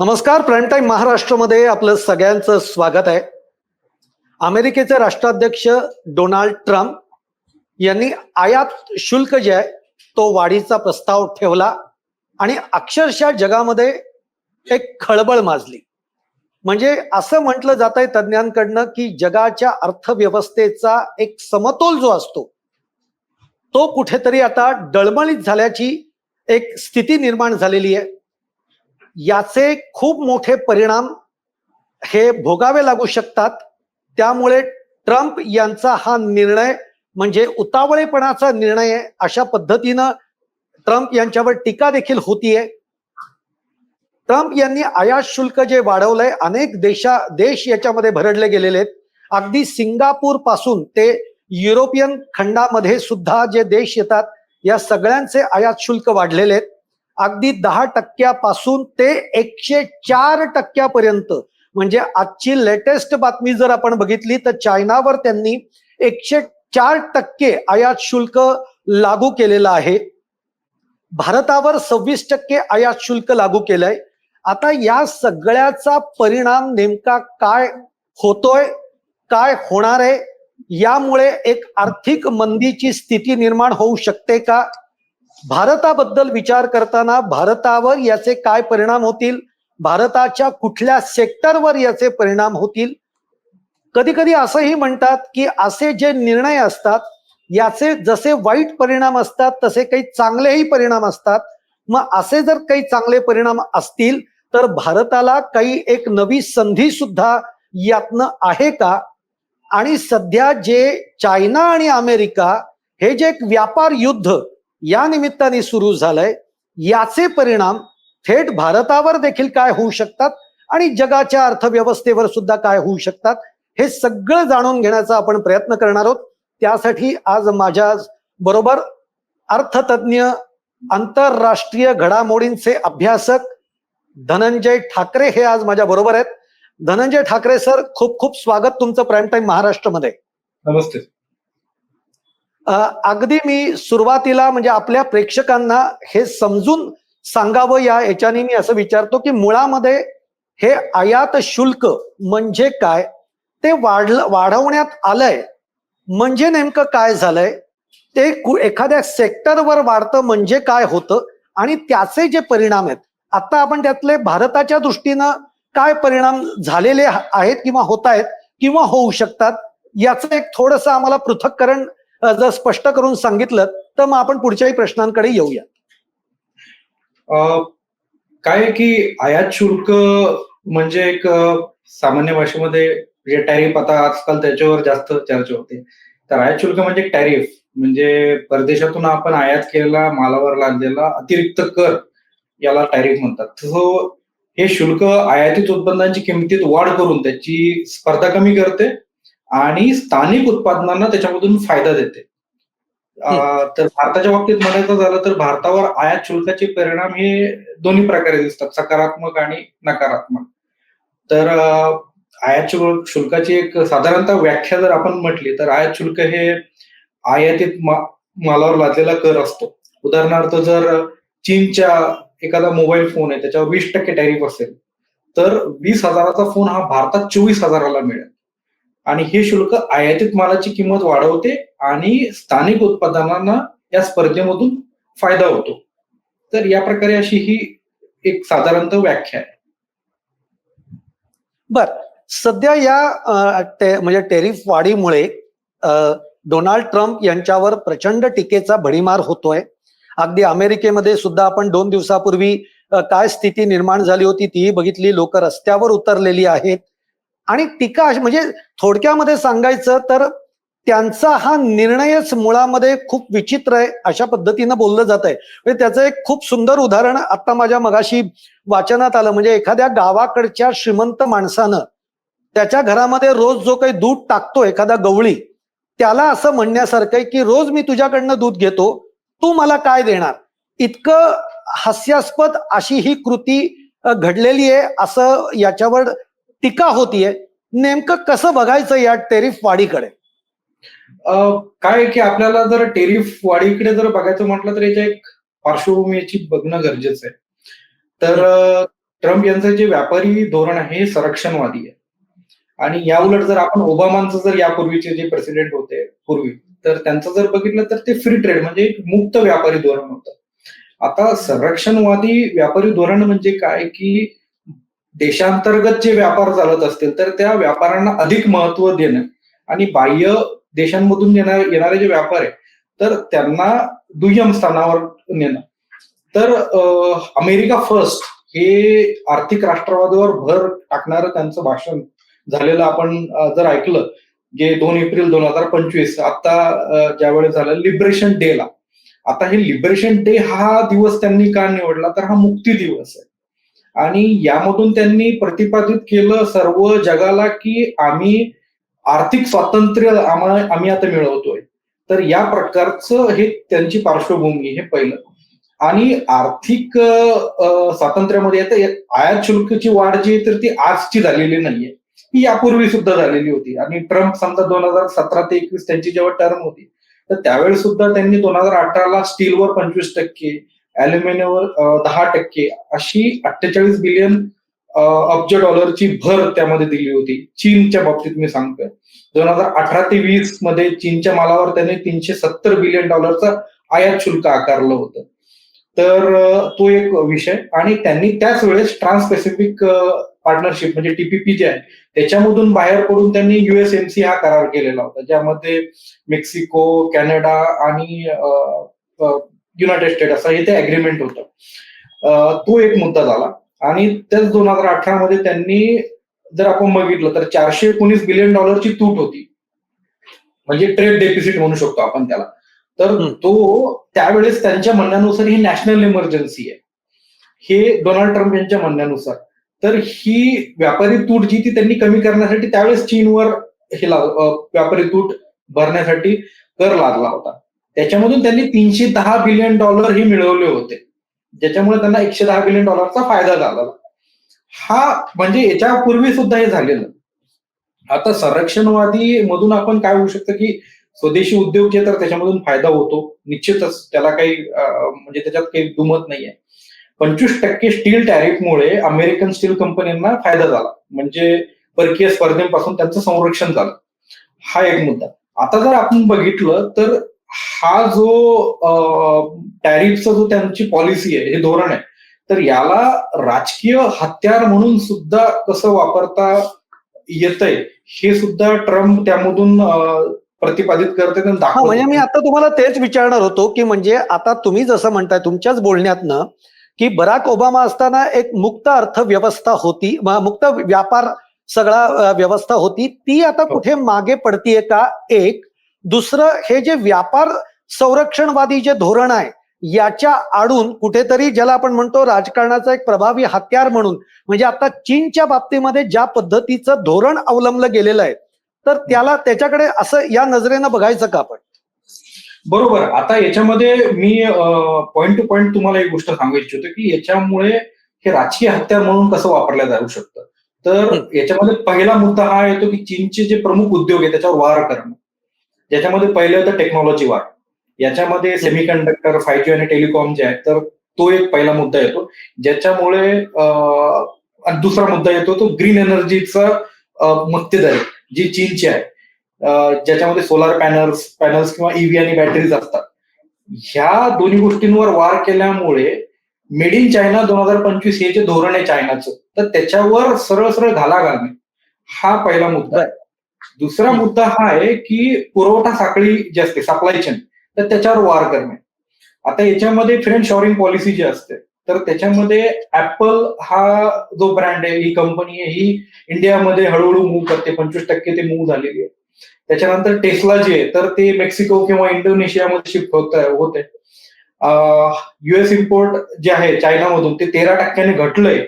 नमस्कार prime time महाराष्ट्रामध्ये आपलं सगळ्यांचं स्वागत आहे. अमेरिकेचे राष्ट्राध्यक्ष डोनाल्ड ट्रम्प यांनी आयात शुल्क जे आहे तो वाढीचा प्रस्ताव ठेवला आणि अक्षरशः जगामध्ये एक खळबळ माजली. म्हणजे असं म्हटलं जात आहे तज्ज्ञांकडनं की जगाच्या अर्थव्यवस्थेचा एक समतोल जो असतो तो कुठेतरी आता डळमळीत झाल्याची एक स्थिती निर्माण झालेली आहे. याचे खूप मोठे परिणाम हे भोगावे लागू शकतात. त्यामुळे ट्रम्प यांचा हा निर्णय म्हणजे उतावळेपणाचा निर्णय आहे. अशा पद्धतीनं ट्रम्प यांच्यावर टीका देखील होतीये. ट्रम्प यांनी आयात शुल्क जे वाढवलंय अनेक देशा देश याच्यामध्ये भरडले गेलेले आहेत. अगदी सिंगापूरपासून ते युरोपियन खंडामध्ये सुद्धा जे देश येतात या सगळ्यांचे आयात शुल्क वाढलेले आहेत. अगदी दहा टक्क्यापासून ते एकशे चार टक्क्यापर्यंत. म्हणजे आजची लेटेस्ट बातमी जर आपण बघितली तर चायनावर त्यांनी एकशे चार टक्के आयात शुल्क लागू केलेलं आहे. भारतावर सव्वीस टक्के आयात शुल्क लागू केलंय. आता या सगळ्याचा परिणाम नेमका काय होतोय काय होणार आहे यामुळे एक आर्थिक मंदीची स्थिती निर्माण होऊ शकते का? भारताबद्दल विचार करताना भारतावर याचे काय परिणाम होतील? भारताच्या कुठल्या सेक्टरवर याचे परिणाम होतील? कधी कधी असंही म्हणतात की असे जे निर्णय असतात याचे जसे वाईट परिणाम असतात तसे काही चांगलेही परिणाम असतात. मग असे जर काही चांगले परिणाम असतील तर भारताला काही एक नवी संधी सुद्धा यातनं आहे का? आणि सध्या जे चायना आणि अमेरिका हे जे एक व्यापार युद्ध या निमित्ताने सुरू झालंय. याचे परिणाम थेट भारतावर देखील काय होऊ शकतात आणि जगाच्या अर्थव्यवस्थेवर सुद्धा काय होऊ शकतात हे सगळं जाणून घेण्याचा आपण प्रयत्न करणार आहोत. त्यासाठी आज माझ्या बरोबर अर्थतज्ञ आंतरराष्ट्रीय घडामोडींचे अभ्यासक धनंजय ठाकरे हे आज माझ्या बरोबर आहेत. धनंजय ठाकरे सर खूप खूप स्वागत तुमचं प्राईम टाईम महाराष्ट्रमध्ये. नमस्ते. अगदी मी सुरुवातीला म्हणजे आपल्या प्रेक्षकांना हे समजून सांगावं या याच्याने मी असं विचारतो की मुळामध्ये हे आयात शुल्क म्हणजे काय? ते वाढलं वाढवण्यात आलंय. म्हणजे नेमकं काय झालंय? ते एखाद्या सेक्टरवर वाढतं म्हणजे काय होतं? आणि त्याचे जे परिणाम आहेत आता आपण त्यातले भारताच्या दृष्टीनं काय परिणाम झालेले आहेत किंवा होत आहेत किंवा होऊ शकतात याचं एक थोडंसं आम्हाला पृथक्करण जर स्पष्ट करून सांगितलं तर मग आपण पुढच्याही प्रश्नांकडे येऊया. काय की आयात शुल्क म्हणजे एक सामान्य भाषेमध्ये जे टॅरिफ आता आजकाल त्याच्यावर जास्त चर्चा होते. तर आयात शुल्क म्हणजे टॅरिफ म्हणजे परदेशातून आपण आयात केलेला मालावर लागलेला अतिरिक्त कर याला टॅरिफ म्हणतात. हे शुल्क आयातीत उत्पन्नाची किमतीत वाढ करून त्याची स्पर्धा कमी करते आणि स्थानिक उत्पादनांना त्याच्यामधून फायदा देते. तर भारताच्या बाबतीत म्हणायचं झालं तर भारतावर आयात शुल्काचे परिणाम हे दोन्ही प्रकारे दिसतात सकारात्मक आणि नकारात्मक. तर आयात शुल्क शुल्काची एक साधारणतः व्याख्या जर आपण म्हटली तर आयात शुल्क हे आयातीत मालावर लादलेला कर असतो. उदाहरणार्थ जर चीनच्या एखादा मोबाईल फोन आहे त्याच्यावर वीस टक्के टॅरिफ असेल तर वीस हजाराचा फोन हा भारतात चोवीस हजाराला मिळेल. आणि हे शुल्क आयातीत मालाची किंमत वाढवते आणि स्थानिक उत्पादनांना या स्पर्धेमधून फायदा होतो. तर या प्रकारे अशी ही एक साधारणतः व्याख्या आहे. बर. सध्या या ते, म्हणजे टेरिफ वाढीमुळे डोनाल्ड ट्रम्प यांच्यावर प्रचंड टीकेचा भडीमार होतोय. अगदी अमेरिकेमध्ये सुद्धा आपण दोन दिवसापूर्वी काय स्थिती निर्माण झाली होती तीही बघितली. लोक रस्त्यावर उतरलेली आहेत. आणि टीका म्हणजे थोडक्यामध्ये सांगायचं तर त्यांचा हा निर्णयच मुळामध्ये खूप विचित्र आहे अशा पद्धतीनं बोललं जात आहे. म्हणजे त्याचं एक खूप सुंदर उदाहरण आता माझ्या मगाशी वाचनात आलं म्हणजे एखाद्या गावाकडच्या श्रीमंत माणसानं त्याच्या घरामध्ये रोज जो काही दूध टाकतो एखादा गवळी त्याला असं म्हणण्यासारखं आहे की रोज मी तुझ्याकडनं दूध घेतो तू मला काय देणार? इतकं हास्यास्पद अशी ही कृती घडलेली आहे असं याच्यावर टीका होतीये. नेमकं कसं बघायचं या टेरिफ वाढीकडे? काय आहे की आपल्याला जर टेरिफ वाढीकडे जर बघायचं म्हटलं तर याच्या एक पार्श्वभूमीची बघणं गरजेचं आहे. तर ट्रम्प यांचं जे व्यापारी धोरण आहे हे संरक्षणवादी आहे. आणि या उलट जर आपण ओबामांचं जर यापूर्वीचे जे प्रेसिडेंट होते पूर्वी तर त्यांचं जर बघितलं तर ते फ्री ट्रेड म्हणजे एक मुक्त व्यापारी धोरण होतं. आता संरक्षणवादी व्यापारी धोरण म्हणजे काय की देशांतर्गत जे व्यापार चालत असतील तर त्या व्यापारांना अधिक महत्त्व देणं. आणि बाह्य देशांमधून येणारे जे व्यापार आहे तर त्यांना दुय्यम स्थानावर नेणं. तर अमेरिका फर्स्ट हे आर्थिक राष्ट्रवादावर भर टाकणारं त्यांचं भाषण झालेलं आपण जर ऐकलं जे दोन एप्रिल दोन हजार पंचवीस आता ज्यावेळेस झालं लिबरेशन डे ला. आता हे लिबरेशन डे हा दिवस त्यांनी का निवडला? तर हा मुक्ती दिवस आहे. आणि यामधून त्यांनी प्रतिपादित केलं सर्व जगाला की आम्ही आर्थिक स्वातंत्र्य आम्हाला आम्ही आता मिळवतोय. तर या प्रकारचं हे त्यांची पार्श्वभूमी हे पहिलं. आणि आर्थिक स्वातंत्र्यामध्ये आता आयात शुल्कची वाढ जी आहे तर ती आजची झालेली नाहीये. ही यापूर्वी सुद्धा झालेली होती. आणि ट्रम्प समजा दोन हजार सतरा ते एकवीस त्यांची जेव्हा टर्म होती तर त्यावेळी सुद्धा त्यांनी दोन हजार अठराला स्टीलवर पंचवीस टक्के अॅल्युमिनियमवर दहा टक्के अशी अठ्ठेचाळीस बिलियन अब्ज डॉलरची भर त्यामध्ये दिली होती. चीनच्या बाबतीत मी सांगतोय. दोन हजार अठरा ते वीसमध्ये चीनच्या मालावर त्यांनी तीनशे सत्तर बिलियन डॉलरचा आयात शुल्क आकारलं होतं. तर तो एक विषय. आणि त्यांनी त्याच वेळेस ट्रान्स पॅसिफिक पार्टनरशिप म्हणजे टीपीपी जे आहे त्याच्यामधून बाहेर पडून त्यांनी युएसएमसी हा करार केलेला होता. ज्यामध्ये मेक्सिको कॅनडा आणि युनायटेड स्टेट असं हे ते अग्रीमेंट होतं तो एक मुद्दा झाला. आणि त्याच दोन हजार अठरा मध्ये त्यांनी जर आपण बघितलं तर चारशे एकोणीस बिलियन डॉलरची तूट होती. म्हणजे ट्रेड डेफिसिट म्हणू शकतो आपण त्याला. तर. तो त्यावेळेस त्यांच्या म्हणण्यानुसार ही नॅशनल इमर्जन्सी आहे. हे डोनाल्ड ट्रम्प यांच्या म्हणण्यानुसार. तर ही व्यापारी तूट जी ती त्यांनी कमी करण्यासाठी त्यावेळेस चीनवर हे व्यापारी तूट भरण्यासाठी कर लादला होता. त्याच्यामधून त्यांनी तीनशे दहा बिलियन डॉलर हे मिळवले होते. ज्याच्यामुळे त्यांना एकशे दहा बिलियन डॉलरचा फायदा झाला. हा म्हणजे याच्यापूर्वी सुद्धा हे झालेलं. आता संरक्षणवादी मधून आपण काय होऊ शकतं की स्वदेशी उद्योग जे तर त्याच्यामधून फायदा होतो. निश्चितच त्याला काही म्हणजे त्याच्यात काही दुमत नाहीये. पंचवीस टक्के स्टील टॅरिफमुळे अमेरिकन स्टील कंपन्यांना फायदा झाला. म्हणजे परकीय स्पर्धेपासून त्यांचं संरक्षण झालं. हा एक मुद्दा. आता जर आपण बघितलं तर हा जो टॅरिफचा जो त्यांची पॉलिसी आहे हे धोरण आहे तर याला राजकीय हत्यार म्हणून सुद्धा कसं वापरता येतंय हे सुद्धा ट्रम्प त्यामधून प्रतिपादित करते म्हणजे मी आता तुम्हाला तेच विचारणार होतो की म्हणजे आता तुम्ही जसं म्हणताय तुमच्याच बोलण्यातनं की बराक ओबामा असताना एक मुक्त अर्थव्यवस्था होती मुक्त व्यापार सगळा व्यवस्था होती ती आता हो. कुठे मागे पडतीये का एक दुसरं हे जे व्यापार संरक्षणवादी जे धोरण आहे याच्या आडून कुठेतरी ज्याला आपण म्हणतो राजकारणाचा एक प्रभावी हत्यार म्हणून म्हणजे आता चीनच्या बाबतीमध्ये ज्या पद्धतीचं धोरण अवलंबलं गेलेलं आहे तर त्याला त्याच्याकडे असं या नजरेनं बघायचं का आपण? बरोबर. आता याच्यामध्ये मी पॉइंट टू पॉइंट तुम्हाला एक गोष्ट सांगू इच्छितो की याच्यामुळे हे राजकीय हत्यार म्हणून कसं वापरलं जाऊ शकतं? तर. याच्यामध्ये पहिला मुद्दा हा येतो की चीनचे जे प्रमुख उद्योग आहे त्याच्यावर वार करणं. ज्याच्यामध्ये पहिले होतं टेक्नॉलॉजी वार याच्यामध्ये सेमीकंडक्टर फाय जी आणि टेलिकॉम जे आहे तर तो एक पहिला मुद्दा येतो. ज्याच्यामुळे दुसरा मुद्दा येतो तो ग्रीन एनर्जीचा मक्तेदारी जी चीनची आहे. ज्याच्यामध्ये सोलार पॅनल्स पॅनल्स किंवा ईव्ही आणि बॅटरीज असतात. ह्या दोन्ही गोष्टींवर वार केल्यामुळे मेड इन चायना दोन हजार पंचवीस हे जे धोरण आहे चायनाचं तर त्याच्यावर सरळ सरळ घाला घालणे हा पहिला मुद्दा आहे. दुसरा मुद्दा हा आहे की पुरवठा साखळी जी असते सप्लाय चेन तर त्याच्यावर वार करणे. आता याच्यामध्ये फ्रेंड शॉरिंग पॉलिसी जी असते तर त्याच्यामध्ये ऍपल हा जो ब्रँड आहे ही कंपनी आहे ही इंडियामध्ये हळूहळू मूव्ह करते पंचवीस टक्के ते मूव्ह झालेली आहे. त्याच्यानंतर टेस्ला जे आहे तर ते मेक्सिको किंवा इंडोनेशियामध्ये शिफ्ट होत आहे युएस इम्पोर्ट जे आहे चायनामधून ते तेरा टक्क्यांनी घटलंय.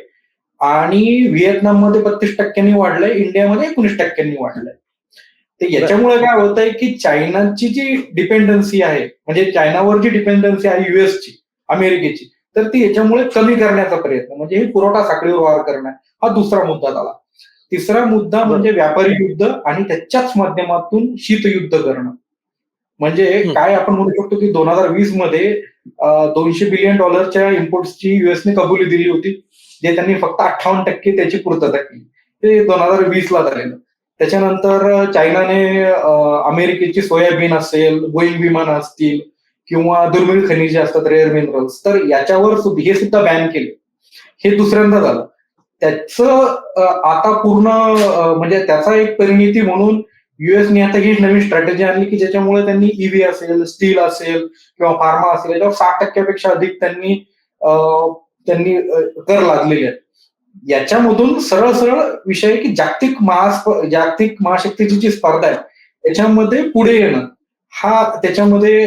आणि व्हिएतनाममध्ये बत्तीस टक्क्यांनी वाढलंय इंडियामध्ये एकोणीस टक्क्यांनी वाढलंय. तर याच्यामुळे काय होतंय की चायनाची जी डिपेंडन्सी आहे म्हणजे चायनावर जी डिपेंडन्सी आहे युएसची अमेरिकेची तर ती याच्यामुळे कमी करण्याचा प्रयत्न म्हणजे हे पुरवठा साखळीवर वार करणं हा दुसरा मुद्दा झाला. तिसरा मुद्दा म्हणजे व्यापारी युद्ध आणि त्याच्याच माध्यमातून शीतयुद्ध करणं. म्हणजे. काय आपण म्हणू शकतो की दोन हजार वीसमध्ये दोनशे बिलियन डॉलरच्या इम्पोर्टची युएसने कबुली दिली होती जे त्यांनी फक्त अठ्ठावन्न टक्के त्याची पूर्तता केली. ते दोन हजार वीस ला झालेलं. त्याच्यानंतर चायनाने अमेरिकेची सोयाबीन असेल बोईंग विमान असतील किंवा दुर्मिळ खनिजे असतात रेअर मिनरल्स तर याच्यावर हे सुद्धा बॅन केले. हे दुसऱ्यांदा झालं. त्याचं आता पूर्ण म्हणजे त्याचा एक परिणिती म्हणून युएसने आता ही नवीन स्ट्रॅटेजी आणली की ज्याच्यामुळे त्यांनी ईव्ही असेल स्टील असेल किंवा फार्मा असेल याच्यावर साठ टक्क्यापेक्षा अधिक त्यांनी त्यांनी कर लागलेले आहेत. याच्यामधून सरळ सरळ विषय की जागतिक महास्प जागतिक महाशक्तीची जी स्पर्धा आहे त्याच्यामध्ये पुढे येणं. हा त्याच्यामध्ये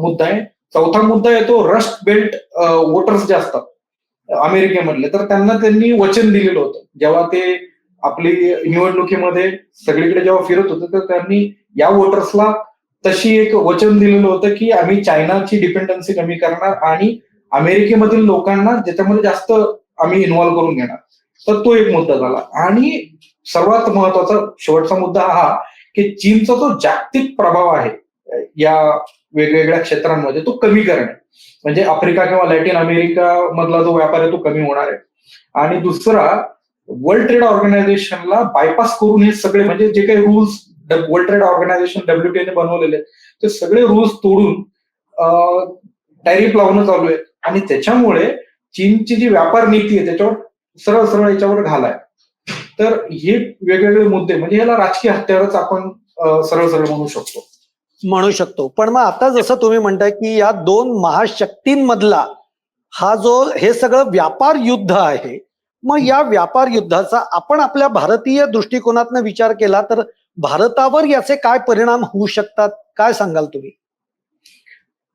मुद्दा आहे. चौथा मुद्दा येतो रस्ट बेल्ट वोटर्स जे असतात अमेरिकेमधले. तर त्यांना त्यांनी वचन दिलेलं होतं. जेव्हा ते आपली निवडणुकीमध्ये सगळीकडे जेव्हा फिरत होते तर त्यांनी या वोटर्सला तशी एक वचन दिलेलं होतं की आम्ही चायनाची डिपेंडन्सी कमी करणार आणि अमेरिकेमधील लोकांना ज्याच्यामध्ये जास्त आम्ही इन्व्हॉल्व्ह करून घेणार. तर तो एक मुद्दा झाला. आणि सर्वात महत्त्वाचा शेवटचा मुद्दा हा की चीनचा जो जागतिक प्रभाव आहे या वेगवेगळ्या क्षेत्रांमध्ये तो कमी करणे. म्हणजे आफ्रिका किंवा लॅटिन अमेरिका मधला जो व्यापार आहे तो कमी होणार आहे. आणि दुसरा वर्ल्ड ट्रेड ऑर्गनायझेशनला बायपास करून हे सगळे म्हणजे जे काही रूल्स वर्ल्ड ट्रेड ऑर्गनायझेशन डब्ल्यूटीएने बनवलेले ते सगळे रूल्स तोडून टॅरिफ लावणं चालू आहे. आणि त्याच्यामुळे चीनची जी व्यापार नीती आहे त्याच्यावर सरळ सरळ याच्यावर घालाय. तर हे वेगवेगळे मुद्दे म्हणजे याला राजकीय हत्यारच आपण सरळ सरळ म्हणू शकतो. म्हणू शकतो. पण मग आता जसं तुम्ही म्हणताय की या दोन महाशक्तींमधला हा जो हे सगळं व्यापार युद्ध आहे मग या व्यापार युद्धाचा आपण आपल्या भारतीय दृष्टिकोनातनं विचार केला तर भारतावर याचे काय परिणाम होऊ शकतात? काय सांगाल तुम्ही?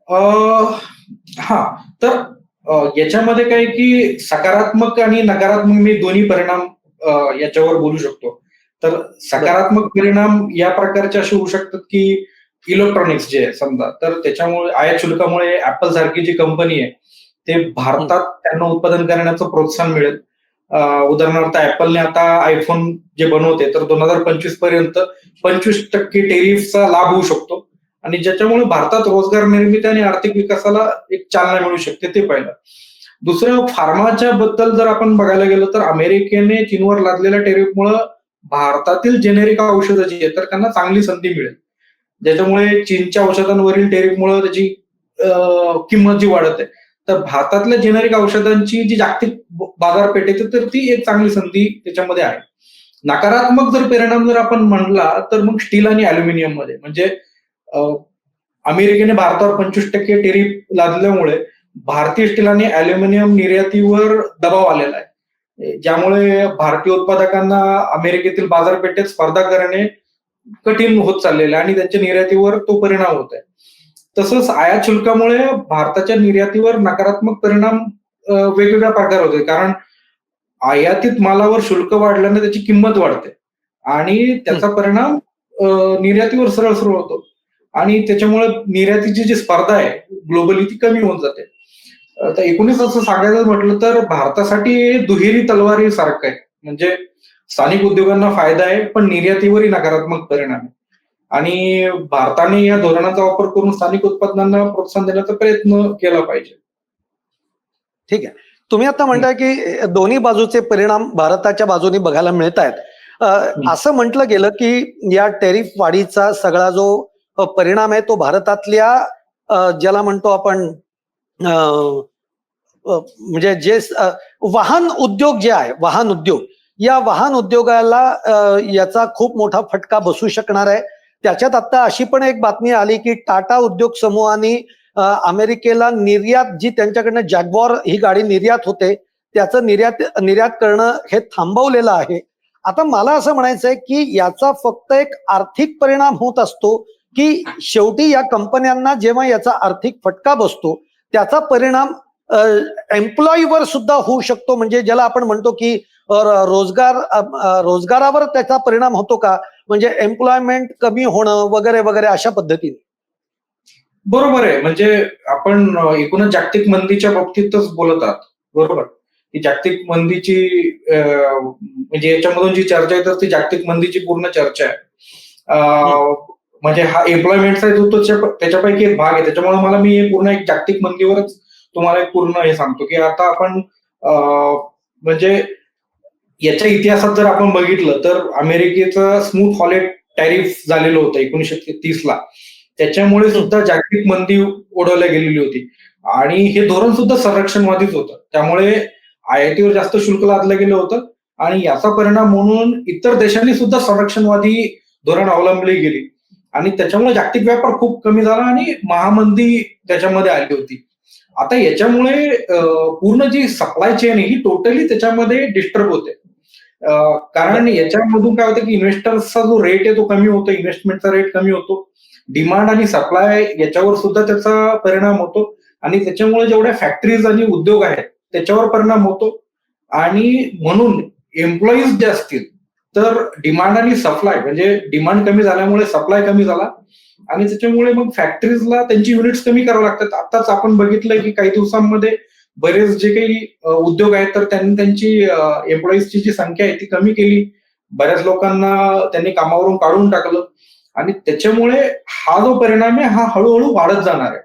अ, हा. तर याच्यामध्ये काय की सकारात्मक आणि नकारात्मक मी दोन्ही परिणाम याच्यावर बोलू शकतो. तर सकारात्मक परिणाम या प्रकारचे असे होऊ शकतात की इलेक्ट्रॉनिक्स जे आहे समजा. तर त्याच्यामुळे आयात शुल्कामुळे ऍपल सारखी जी कंपनी आहे ते भारतात त्यांना उत्पादन करण्याचं प्रोत्साहन मिळेल. उदाहरणार्थ ऍपलने आता आयफोन जे बनवते तर दोन हजार पंचवीसपर्यंत पंचवीस टक्के टेरिफचा लाभ होऊ शकतो. आणि ज्याच्यामुळे भारतात रोजगार निर्मिती आणि आर्थिक विकासाला एक चालना मिळू शकते ते पाहिलं. दुसरं फार्माच्या बद्दल जर आपण बघायला गेलो तर अमेरिकेने चीनवर लादलेल्या टेरिफमुळं भारतातील जेनेरिक औषधं जी आहेत तर त्यांना चांगली संधी मिळेल. ज्याच्यामुळे चीनच्या औषधांवरील टेरिफमुळे त्याची किंमत जी वाढत आहे तर भारतातल्या जेनेरिक औषधांची जी जागतिक बाजारपेठ आहे तर ती एक चांगली संधी त्याच्यामध्ये आहे. नकारात्मक जर परिणाम जर आपण म्हणला तर मग स्टील आणि अल्युमिनियममध्ये. म्हणजे अमेरिकेने भारतावर पंचवीस टक्के टेरिफ लादल्यामुळे भारतीय स्टील आणि अल्युमिनियम निर्यातीवर दबाव आलेला आहे. ज्यामुळे भारतीय उत्पादकांना अमेरिकेतील बाजारपेठेत स्पर्धा करणे कठीण होत चाललेलं आहे आणि त्यांच्या निर्यातीवर तो परिणाम होत आहे. तसंच आयात शुल्कामुळे भारताच्या निर्यातीवर नकारात्मक परिणाम वेगवेगळ्या प्रकार होते कारण आयातीत मालावर शुल्क वाढल्याने त्याची किंमत वाढते आणि त्याचा परिणाम निर्यातीवर सरळ सरळ होतो. आणि त्याच्यामुळे निर्यातीची जी स्पर्धा आहे ग्लोबली ती कमी होऊन जाते. आता एकूणच असं सांगायचं म्हटलं तर भारतासाठी दुहेरी तलवारी सारखं आहे. म्हणजे स्थानिक उद्योगांना फायदा आहे पण निर्यातीवरही नकारात्मक परिणाम आहे. आणि भारताने या धोरणाचा वापर करून स्थानिक उत्पादनांना प्रोत्साहन देण्याचा प्रयत्न केला पाहिजे. ठीक आहे. तुम्ही आता म्हणताय की दोन्ही बाजूचे परिणाम भारताच्या बाजूने बघायला मिळत आहेत असं म्हटलं गेलं की या टेरिफ वाढीचा सगळा जो परिणाम आहे तो भारतातल्या ज्याला म्हणतो आपण म्हणजे जे वाहन उद्योग जे आहे वाहन उद्योग या वाहन उद्योगाला याचा खूप मोठा फटका बसू शकणार आहे. त्याच्यात आता अशी पण एक बातमी आली की टाटा उद्योग समूहाने अमेरिकेला निर्यात जी त्यांच्याकडनं जॅगवॉर ही गाडी निर्यात होते त्याचं निर्यात निर्यात करणं हे थांबवलेलं आहे. आता मला असं म्हणायचं आहे की याचा फक्त एक आर्थिक परिणाम होत असतो की शेवटी या कंपन्यांना जेव्हा याचा आर्थिक फटका बसतो त्याचा परिणाम एम्प्लॉईवर सुद्धा होऊ शकतो. म्हणजे ज्याला आपण म्हणतो की रोजगार रोजगारावर त्याचा परिणाम होतो का? म्हणजे एम्प्लॉयमेंट कमी होणं वगैरे वगैरे अशा पद्धतीने. बरोबर आहे. म्हणजे आपण एकूणच जागतिक मंदीच्या बाबतीतच बोलत आहात. बरोबर. ही जागतिक मंदीची म्हणजे याच्यामधून जी चर्चा आहे तर ती जागतिक मंदीची पूर्ण चर्चा आहे. म्हणजे हा एम्प्लॉयमेंटचा जो तो त्याच्यापैकी एक भाग आहे. त्याच्यामुळे मला मी पूर्ण एक जागतिक मंदीवरच तुम्हाला एक पूर्ण हे सांगतो की आता आपण म्हणजे याच्या इतिहासात जर आपण बघितलं तर अमेरिकेचं स्मूथ हॉलेट टॅरिफ झालेलं होतं एकोणीशे तीस ला त्याच्यामुळे सुद्धा जागतिक मंदी ओढवल्या गेलेली होती. आणि हे धोरण सुद्धा संरक्षणवादीच होतं. त्यामुळे आयातीवर जास्त शुल्क लादलं गेलं होतं. आणि याचा परिणाम म्हणून इतर देशांनी सुद्धा संरक्षणवादी धोरण अवलंबली गेली. आणि त्याच्यामुळे जागतिक व्यापार खूप कमी झाला आणि महामंदी त्याच्यामध्ये आली होती. आता याच्यामुळे पूर्ण जी सप्लाय चेन ही टोटली त्याच्यामध्ये डिस्टर्ब होते. कारण याच्यामधून काय होतं की इन्व्हेस्टर्सचा जो रेट आहे तो कमी होतो इन्व्हेस्टमेंटचा रेट कमी होतो. डिमांड आणि सप्लाय याच्यावर सुद्धा त्याचा परिणाम होतो. आणि त्याच्यामुळे जेवढ्या फॅक्टरीज आणि उद्योग आहेत त्याच्यावर परिणाम होतो. आणि म्हणून एम्प्लॉईज जे असतील तर डिमांड आणि सप्लाय म्हणजे डिमांड कमी झाल्यामुळे सप्लाय कमी झाला. आणि त्याच्यामुळे मग फॅक्टरीजला त्यांची युनिट्स कमी करावं लागतात. आताच आपण बघितलं की काही दिवसांमध्ये बरेच जे काही उद्योग आहेत तर त्यांनी त्यांची एम्प्लॉईजची जी संख्या आहे ती कमी केली. बऱ्याच लोकांना त्यांनी कामावरून काढून टाकलं. आणि त्याच्यामुळे हा जो परिणाम आहे हा हळूहळू वाढत जाणार आहे.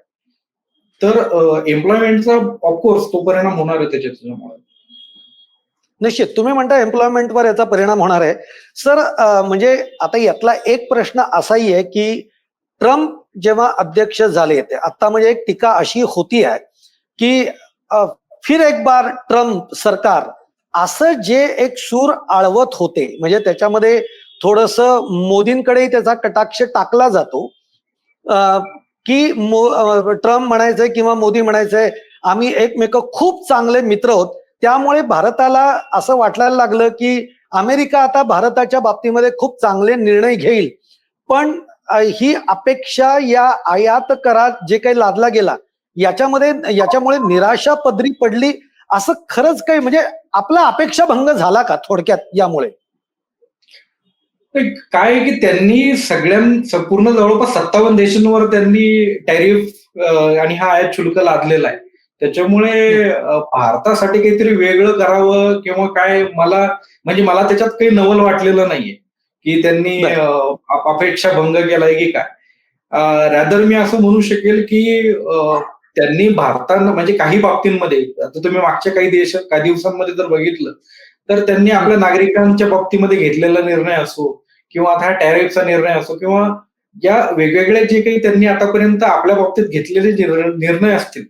तर एम्प्लॉयमेंटचा ऑफकोर्स तो परिणाम होणार आहे त्याच्या- त्याच्यामुळे. निश्चित. तुम्ही म्हणता एम्प्लॉयमेंटवर याचा परिणाम होणार आहे. सर म्हणजे आता यातला एक प्रश्न असाही आहे की ट्रम्प जेव्हा अध्यक्ष झाले ते आता म्हणजे एक टीका अशी होती आहे की फिर एक बार ट्रम्प सरकार असं जे एक सूर आळवत होते म्हणजे त्याच्यामध्ये थोडस मोदींकडे त्याचा कटाक्ष टाकला जातो की मो- ट्रम्प म्हणायचंय किंवा मोदी म्हणायचंय आम्ही एकमेक खूप चांगले मित्र आहोत त्यामुळे भारताला असं वाटायला लागलं की अमेरिका आता भारताच्या बाबतीमध्ये खूप चांगले निर्णय घेईल. पण ही अपेक्षा या आयात करात जे काही लादला गेला याच्यामध्ये याच्यामुळे निराशा पदरी पडली. असं खरंच काही म्हणजे आपला अपेक्षा भंग झाला का थोडक्यात यामुळे? काय की त्यांनी सगळ्यां पूर्ण जवळपास सत्तावन्न देशांवर त्यांनी टॅरिफ आणि हा आयात शुल्क लादलेला आहे. त्याच्यामुळे भारतासाठी काहीतरी वेगळं करावं किंवा काय मला म्हणजे मला त्याच्यात काही नवल वाटलेलं नाहीये. की त्यांनी अपेक्षा भंग केलाय की काय. रॅदर मी असं म्हणू शकेल की त्यांनी भारतानं म्हणजे काही बाबतींमध्ये आता तुम्ही मागच्या काही देश काही दिवसांमध्ये जर बघितलं तर त्यांनी आपल्या नागरिकांच्या बाबतीमध्ये घेतलेला निर्णय असो किंवा आता हा टॅरिफचा निर्णय असो किंवा या वेगवेगळे जे काही त्यांनी आतापर्यंत आपल्या बाबतीत घेतलेले निर्णय असतील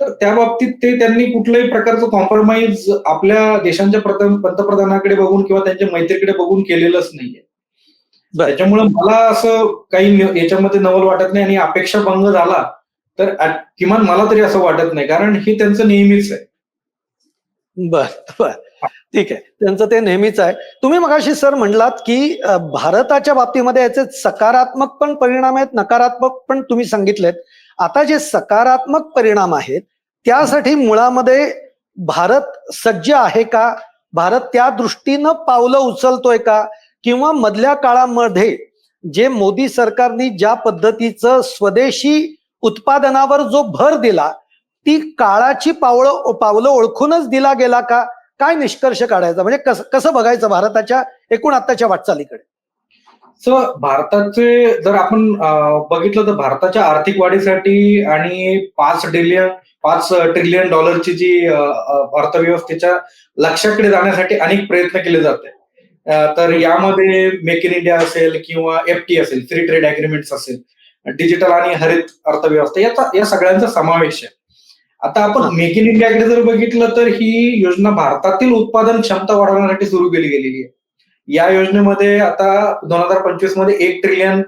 तर त्या बाबतीत ते त्यांनी कुठल्याही प्रकारचं कॉम्प्रोमाइज आपल्या देशांच्या प्रथम पंतप्रधानाकडे बघून किंवा त्यांच्या मैत्रीकडे बघून केलेलंच नाहीये. बरं. त्याच्यामुळे मला असं काही याच्यामध्ये नवल वाटत नाही आणि अपेक्षा भंग झाला तर किमान मला तरी असं वाटत नाही कारण हे त्यांचं नेहमीच आहे. बर बर. ठीक आहे. त्यांचं ते नेहमीच आहे. तुम्ही मगाशी सर म्हणलात की भारताच्या बाबतीमध्ये याचे सकारात्मक पण परिणाम आहेत नकारात्मक पण तुम्ही सांगितलेत. आता जे सकारात्मक परिणाम आहेत त्यासाठी मुळामध्ये भारत सज्ज आहे का? भारत त्या दृष्टीनं पावलं उचलतोय का? किंवा मधल्या काळामध्ये जे मोदी सरकारने ज्या पद्धतीचं स्वदेशी उत्पादनावर जो भर दिला ती काळाची पावलं पावलं ओळखूनच दिला गेला का? काय निष्कर्ष काढायचा? म्हणजे कसं कसं बघायचं भारताच्या एकूण आत्ताच्या वाटचालीकडे? सो भारताचे जर आपण बघितलं तर भारताच्या आर्थिक वाढीसाठी आणि पाच ट्रिलियन पाच ट्रिलियन डॉलरची जी अर्थव्यवस्थेच्या लक्ष्याकडे जाण्यासाठी अनेक प्रयत्न केले जाते. तर यामध्ये मेक इन इंडिया असेल किंवा एफ टी असेल फ्री ट्रेड अग्रीमेंट्स असेल डिजिटल आणि हरित अर्थव्यवस्था याचा या सगळ्यांचा समावेश आहे. आता. आपण मेक इन इंडियाकडे जर बघितलं तर ही योजना भारतातील उत्पादन क्षमता वाढवण्यासाठी सुरू केली गेलेली आहे. या योजनेमध्ये आता दोन हजार पंचवीसमध्ये एक ट्रिलियन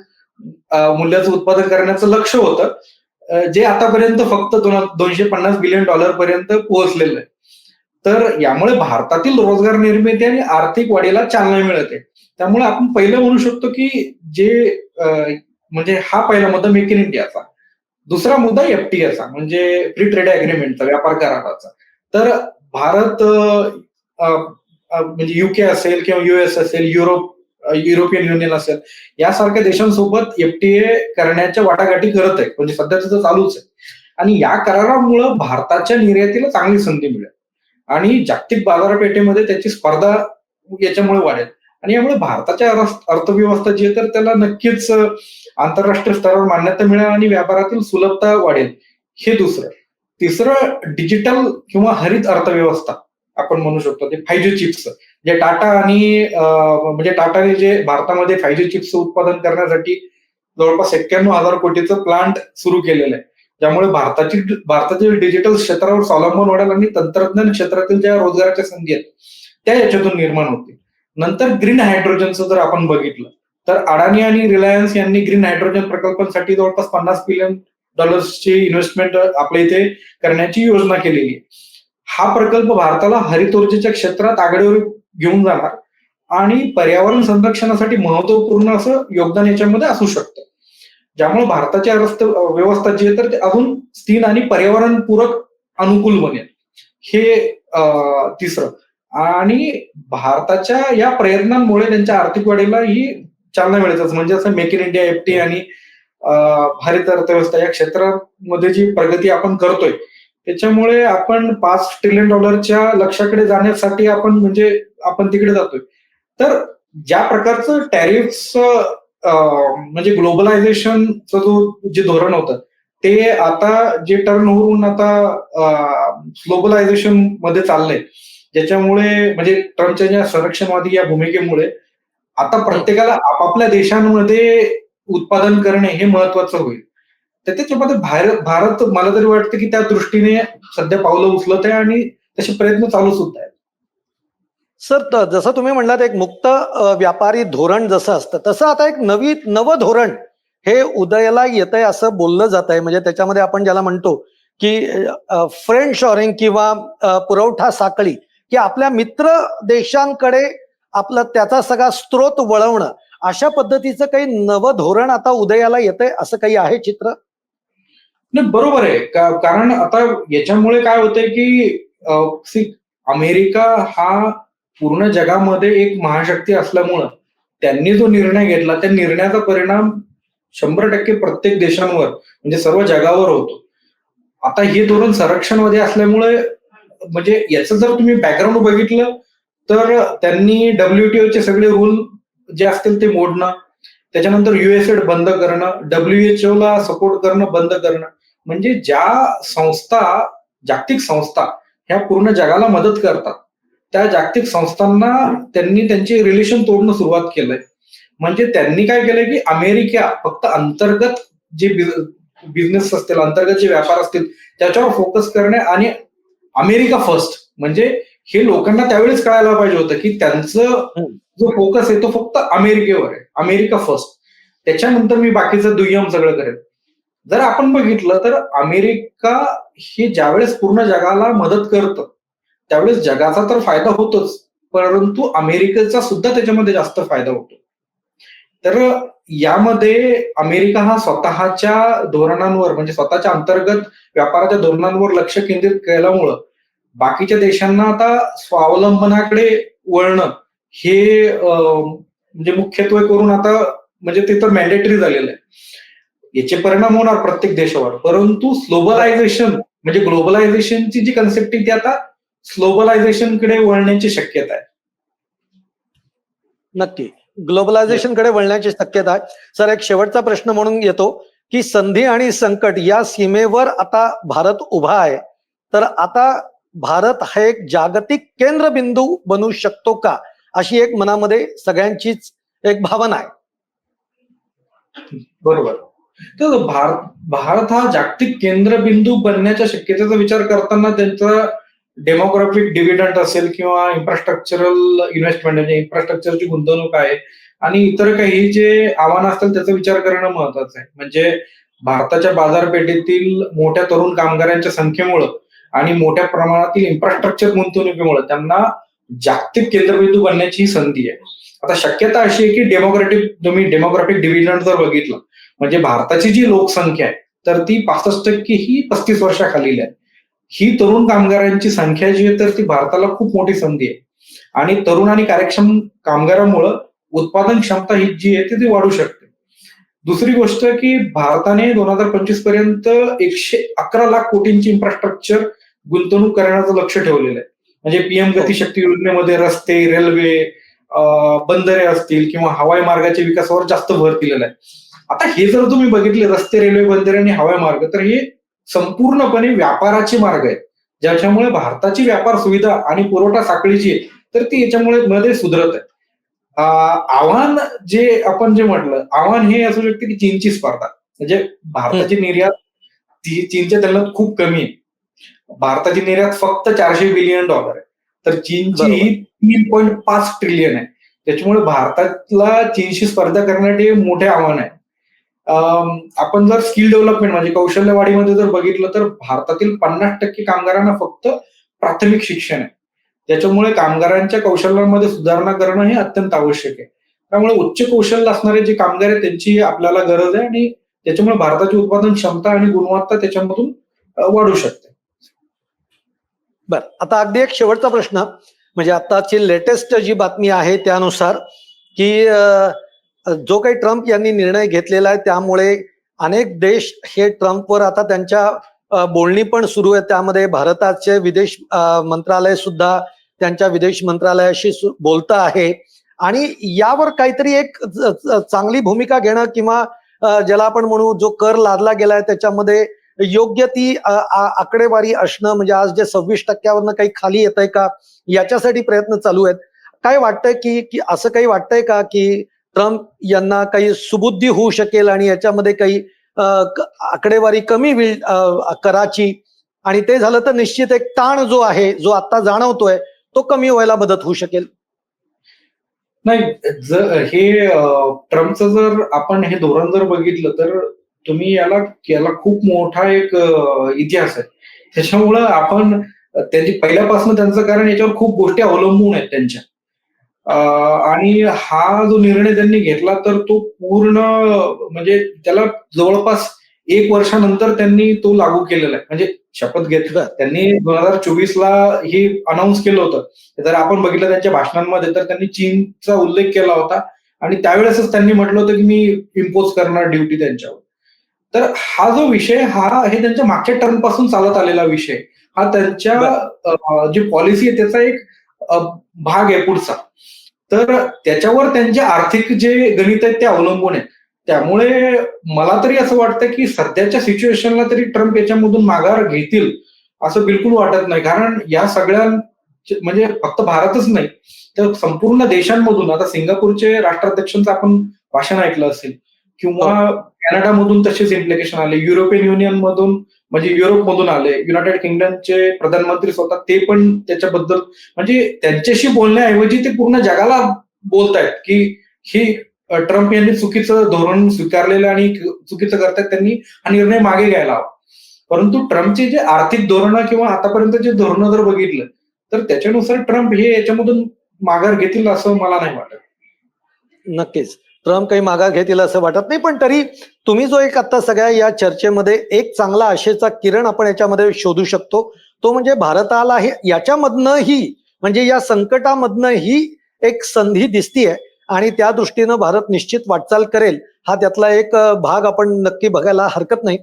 मूल्याचं उत्पादन करण्याचं लक्ष होतं. जे आतापर्यंत फक्त दोन दोनशे पन्नास बिलियन डॉलर पर्यंत पोहोचलेलं आहे. तर यामुळे भारतातील रोजगार निर्मिती आणि आर्थिक वाढीला चालना मिळते. त्यामुळे आपण पहिलं म्हणू शकतो की जे म्हणजे हा पहिला मुद्दा मेक इन इंडियाचा दुसरा मुद्दा एफटीएचा म्हणजे फ्री ट्रेड अग्रीमेंटचा व्यापार कराराचा. तर भारत म्हणजे युके असेल किंवा युएस असेल युरोप युरोपियन युनियन असेल यासारख्या देशांसोबत एफटीए करण्याच्या वाटाघाटी करत आहे. म्हणजे सध्या तिथं चालूच आहे. आणि या करारामुळे भारताच्या निर्यातीला चांगली संधी मिळेल. आणि जागतिक बाजारपेठेमध्ये त्याची स्पर्धा याच्यामुळे वाढेल. आणि यामुळे भारताच्या अर्थव्यवस्था जी आहे तर त्याला नक्कीच आंतरराष्ट्रीय स्तरावर मान्यता मिळेल आणि व्यापारातील सुलभता वाढेल. हे दुसरं. तिसरं डिजिटल किंवा हरित अर्थव्यवस्था. आपण म्हणू शकतो ते फाय जी चिप्स जे टाटा आणि म्हणजे टाटाने जे भारतामध्ये फाय जी चिप्स उत्पादन करण्यासाठी जवळपास एक्क्याण्णव हजार कोटीचं प्लांट सुरू केलेलं आहे. ज्यामुळे भारताची भारतातील डिजिटल क्षेत्रावर स्वावलंबन वाढेल आणि तंत्रज्ञान क्षेत्रातील ज्या रोजगाराच्या संधी आहेत त्या याच्यातून निर्माण होतील. नंतर ग्रीन हायड्रोजनचं जर आपण बघितलं तर अडाणी आणि रिलायन्स यांनी ग्रीन हायड्रोजन प्रकल्पांसाठी जवळपास पन्नास बिलियन डॉलर्सची इन्व्हेस्टमेंट आपल्या इथे करण्याची योजना केलेली आहे. हा प्रकल्प भारताला हरित ऊर्जेच्या क्षेत्रात आघाडीवर घेऊन जाणार. आणि पर्यावरण संरक्षणासाठी महत्त्वपूर्ण असं योगदान याच्यामध्ये असू शकतं. ज्यामुळे भारताच्या अर्थ व्यवस्था जी आहे तर ते अजून स्थिर आणि पर्यावरणपूरक अनुकूल बनेल. हे तिसरं. आणि भारताच्या या प्रयत्नांमुळे त्यांच्या आर्थिक वाढीला ही चालना मिळतच. म्हणजे असं मेक इन इंडिया एफटी आणि हरित अर्थव्यवस्था या क्षेत्रामध्ये जी प्रगती आपण करतोय त्याच्यामुळे आपण पाच ट्रिलियन डॉलरच्या लक्ष्याकडे जाण्यासाठी आपण म्हणजे आपण तिकडे जातोय. तर ज्या प्रकारचं टॅरिफ्स म्हणजे ग्लोबलायझेशनचं जो जे धोरण होतं ते आता जे टर्न होऊन आता ग्लोबलायझेशनमध्ये चाललंय. ज्याच्यामुळे म्हणजे ट्रम्पच्या ज्या संरक्षणवादी या भूमिकेमुळे आता प्रत्येकाला आपापल्या देशांमध्ये उत्पादन करणे हे महत्वाचं होईल. तर त्याच्यामध्ये भारत भारत मला तरी वाटतं की त्या दृष्टीने सध्या पावलं उचलत आहे आणि तसे प्रयत्न चालू सुद्धा आहेत. सर जसं तुम्ही म्हणलात एक मुक्त व्यापारी धोरण जसं असतं तसं आता एक नवी नवं धोरण हे उदयाला येत आहे असं बोललं जात आहे म्हणजे त्याच्यामध्ये आपण ज्याला म्हणतो की फ्रेंड शॉरिंग किंवा पुरवठा साखळी की आपल्या मित्र देशांकडे आपलं त्याचा सगळा स्रोत वळवणं अशा पद्धतीचं काही नवं धोरण आता उदयाला येतंय असं काही आहे चित्र? नाही बरोबर आहे. का- कारण आता याच्यामुळे काय होतंय की अमेरिका हा पूर्ण जगामध्ये एक महाशक्ती असल्यामुळं त्यांनी जो निर्णय घेतला त्या निर्णयाचा परिणाम शंभर टक्के प्रत्येक देशांवर म्हणजे सर्व जगावर होतो. आता हे धोरण संरक्षणमध्ये असल्यामुळे म्हणजे याचं जर तुम्ही बॅकग्राऊंड बघितलं तर त्यांनी डब्ल्यूटीओ चे सगळे रूल जे असतील ते मोडणं त्याच्यानंतर युएसएड बंद करणं डब्ल्यूएचओ ला सपोर्ट करणं बंद करणं म्हणजे ज्या संस्था जागतिक संस्था ह्या पूर्ण जगाला मदत करतात त्या जागतिक संस्थांना त्यांनी त्यांचे रिलेशन तोडणं सुरुवात केलंय. म्हणजे त्यांनी काय केलंय की अमेरिका फक्त अंतर्गत जे बिझनेस असतील अंतर्गत जे व्यापार असतील त्याच्यावर फोकस करणे आणि अमेरिका फर्स्ट म्हणजे हे लोकांना त्यावेळेस कळायला पाहिजे होतं की त्यांचं जो फोकस आहे तो फक्त अमेरिकेवर आहे. अमेरिका फर्स्ट त्याच्यानंतर मी बाकीचं दुय्यम सगळं करेन जर आपण बघितलं तर अमेरिका हे ज्यावेळेस पूर्ण जगाला मदत करतं त्यावेळेस जगाचा तर फायदा होतोच. परंतु अमेरिकेचा सुद्धा त्याच्यामध्ये जास्त फायदा होतो. तर यामध्ये अमेरिका हा स्वतःच्या धोरणांवर म्हणजे स्वतःच्या अंतर्गत व्यापाराच्या धोरणांवर लक्ष केंद्रित केल्यामुळं बाकीच्या देशांना आता स्वावलंबनाकडे वळणं हे म्हणजे मुख्यत्वे करून आता म्हणजे ते तर मॅन्डेटरी झालेलं आहे. याचे परिणाम होणार प्रत्येक देशावर. परंतु ग्लोबलायझेशन म्हणजे ग्लोबलायझेशनची जी कन्सेप्ट आहे ती आता ग्लोबलायझेशनकडे वळण्याची शक्यता आहे. नक्की. ग्लोबलायझेशनकडे वळण्याची शक्यता आहे. सर एक शेवटचा प्रश्न म्हणून येतो की संधी आणि संकट या सीमेवर आता भारत उभा आहे. तर आता भारत हा एक जागतिक केंद्रबिंदू बनू शकतो का? अशी एक मनामध्ये सगळ्यांचीच एक भावना आहे. बरोबर. तर भारत भारत हा जागतिक केंद्रबिंदू बनण्याच्या शक्यतेचा विचार करताना त्यांचा डेमोग्राफिक डिव्हिडंट असेल किंवा इन्फ्रास्ट्रक्चरल इन्व्हेस्टमेंट म्हणजे इन्फ्रास्ट्रक्चरची गुंतवणूक आहे आणि इतर काही जे आव्हानं असतील त्याचा विचार करणं महत्वाचं आहे. म्हणजे भारताच्या बाजारपेठेतील मोठ्या तरुण कामगारांच्या संख्येमुळं आणि मोठ्या प्रमाणातील इन्फ्रास्ट्रक्चर गुंतवणुकीमुळे त्यांना जागतिक केंद्रबिंदू बनण्याची ही संधी आहे. आता शक्यता अशी आहे की डेमोक्रेटिक तुम्ही डेमोग्राफिक डिव्हिडंट जर बघितलं म्हणजे भारताची जी लोकसंख्या आहे तर ती पासष्ट टक्के ही पस्तीस वर्षाखालील आहे. ही तरुण कामगारांची संख्या जी आहे तर ती भारताला खूप मोठी संधी आहे. आणि तरुण आणि कार्यक्षम कामगारामुळं उत्पादन क्षमता ही जी आहे ती वाढू शकते. दुसरी गोष्ट की भारताने दोन हजार पंचवीसपर्यंत एकशे अकरा लाख कोटींची इन्फ्रास्ट्रक्चर गुंतवणूक करण्याचं लक्ष ठेवलेलं आहे. म्हणजे पीएम गतीशक्ती योजनेमध्ये रस्ते रेल्वे बंदरे असतील किंवा हवाई मार्गाच्या विकासावर जास्त भर दिलेला आहे. आता हे जर तुम्ही बघितले रस्ते रेल्वे बंदरे आणि हवाई मार्ग तर हे संपूर्णपणे व्यापाराचे मार्ग आहेत. ज्याच्यामुळे भारताची व्यापार सुविधा आणि पुरवठा साखळी जी आहे तर ती याच्यामुळे मध्ये सुधरत आहे. आव्हान जे आपण जे म्हटलं आव्हान हे असू शकते की चीनची स्पर्धा. म्हणजे भारताची निर्यात ती चीनच्या तुलनेत खूप कमी आहे. भारताची निर्यात फक्त चारशे बिलियन डॉलर आहे. तर चीनची. ही तीन पॉईंट पाच ट्रिलियन आहे. त्याच्यामुळे भारतातला चीनशी स्पर्धा करण्यासाठी मोठे आव्हान आहे. आपण जर स्किल डेव्हलपमेंट म्हणजे कौशल्य वाढीमध्ये जर बघितलं तर भारतातील पन्नास टक्के कामगारांना फक्त प्राथमिक शिक्षण आहे. त्याच्यामुळे कामगारांच्या कौशल्यांमध्ये सुधारणा करणं हे अत्यंत आवश्यक आहे. त्यामुळे उच्च कौशल्य असणारे जे कामगार आहेत त्यांची आपल्याला गरज आहे आणि त्याच्यामुळे भारताची उत्पादन क्षमता आणि गुणवत्ता त्याच्यामधून वाढू शकते. बर आता अगदी एक शेवटचा प्रश्न. म्हणजे आताची लेटेस्ट जी बातमी आहे त्यानुसार की जो काही ट्रम्प यांनी निर्णय घेतलेला आहे त्यामुळे अनेक देश हे ट्रम्पवर आता त्यांच्या बोलणी पण सुरू आहे त्यामध्ये भारताचे विदेश मंत्रालय सुद्धा त्यांच्या विदेश मंत्रालयाशी बोलत आहे. आणि यावर काहीतरी एक चांगली भूमिका घेणं किंवा ज्याला आपण म्हणू जो कर लादला गेलाय त्याच्यामध्ये योग्य ती आकडेवारी असणं म्हणजे आज जे सव्वीस टक्क्यावरनं काही खाली येत आहे का याच्यासाठी प्रयत्न चालू आहेत. काय वाटतंय की असं काही वाटतंय का की ट्रम्प यांना काही सुबुद्धी होऊ शकेल आणि याच्यामध्ये काही आकडेवारी कमी होईल कराची. आणि ते झालं तर निश्चित एक ताण जो आहे जो आता जाणवतोय तो कमी व्हायला मदत होऊ शकेल. नाही जर हे ट्रम्पचं जर आपण हे धोरण जर बघितलं तर तुम्ही याला याला खूप मोठा एक इतिहास आहे. त्याच्यामुळं आपण त्यांची पहिल्यापासून त्यांचं कारण याच्यावर खूप गोष्टी अवलंबून आहेत त्यांच्या. आणि हा जो निर्णय त्यांनी घेतला तर तो पूर्ण म्हणजे त्याला जवळपास एक वर्षानंतर त्यांनी तो लागू केलेला आहे. म्हणजे शपथ घेतलं त्यांनी दोन हजार चोवीस ला हे अनाऊन्स केलं होतं. जर आपण बघितलं त्यांच्या भाषणांमध्ये तर त्यांनी चीनचा उल्लेख केला होता. आणि त्यावेळेसच त्यांनी म्हटलं होतं की मी इम्पोज करणार ड्युटी त्यांच्यावर. तर हा जो विषय हा हे त्यांच्या मागच्या टर्मपासून चालत आलेला विषय. हा त्यांच्या जी पॉलिसी आहे त्याचा एक भाग आहे पुढचा. तर त्याच्यावर त्यांचे आर्थिक जे गणित आहेत ते अवलंबून आहे त्यामुळे मला तरी असं वाटतं की सध्याच्या सिच्युएशनला तरी ट्रम्प याच्यामधून माघार घेतील असं बिलकुल वाटत नाही. कारण या सगळ्या म्हणजे फक्त भारतच नाही तर संपूर्ण देशांमधून आता सिंगापूरचे राष्ट्राध्यक्षांचं आपण भाषण ऐकलं असेल किंवा कॅनडामधून तसेच इम्प्लिकेशन आले युरोपियन युनियन मधून म्हणजे युरोप मधून आले युनायटेड किंगडमचे प्रधानमंत्री स्वतः ते पण त्याच्याबद्दल म्हणजे त्यांच्याशी बोलण्याऐवजी ते पूर्ण जगाला बोलतायत की ही ट्रम्प यांनी चुकीचं धोरण स्वीकारलेलं आणि चुकीचं करतायत त्यांनी हा निर्णय मागे घ्यायला हवा. परंतु ट्रम्पचे जे आर्थिक धोरणं किंवा आतापर्यंत जे धोरणं जर बघितलं तर त्याच्यानुसार ट्रम्प हे याच्यामधून माघार घेतील असं मला नाही वाटत. नक्कीच. ट्रम्प काही मागा घेतील असं वाटत नाही पण तरी तुम्ही जो एक आता सगळ्या या चर्चेमध्ये एक चांगला आशेचा किरण आपण याच्यामध्ये शोधू शकतो तो म्हणजे भारताला हे याच्यामधनंही म्हणजे या संकटामधनंही एक संधी दिसतीये आणि त्या दृष्टीनं भारत निश्चित वाटचाल करेल. हा त्यातला एक भाग आपण नक्की बघायला हरकत नाही.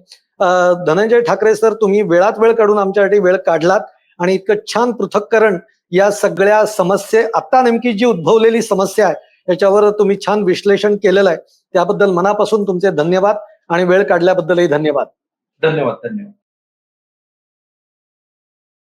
धनंजय ठाकरे सर तुम्ही वेळात वेळ काढून आमच्यासाठी वेळ काढलात आणि इतकं छान पृथक्करण या सगळ्या समस्ये आता नेमकी जी उद्भवलेली समस्या आहे याच्यावर तुम्ही छान विश्लेषण केलेलं आहे. त्याबद्दल मनापासून तुमचे धन्यवाद आणि वेळ काढल्याबद्दलही धन्यवाद. धन्यवाद धन्यवाद.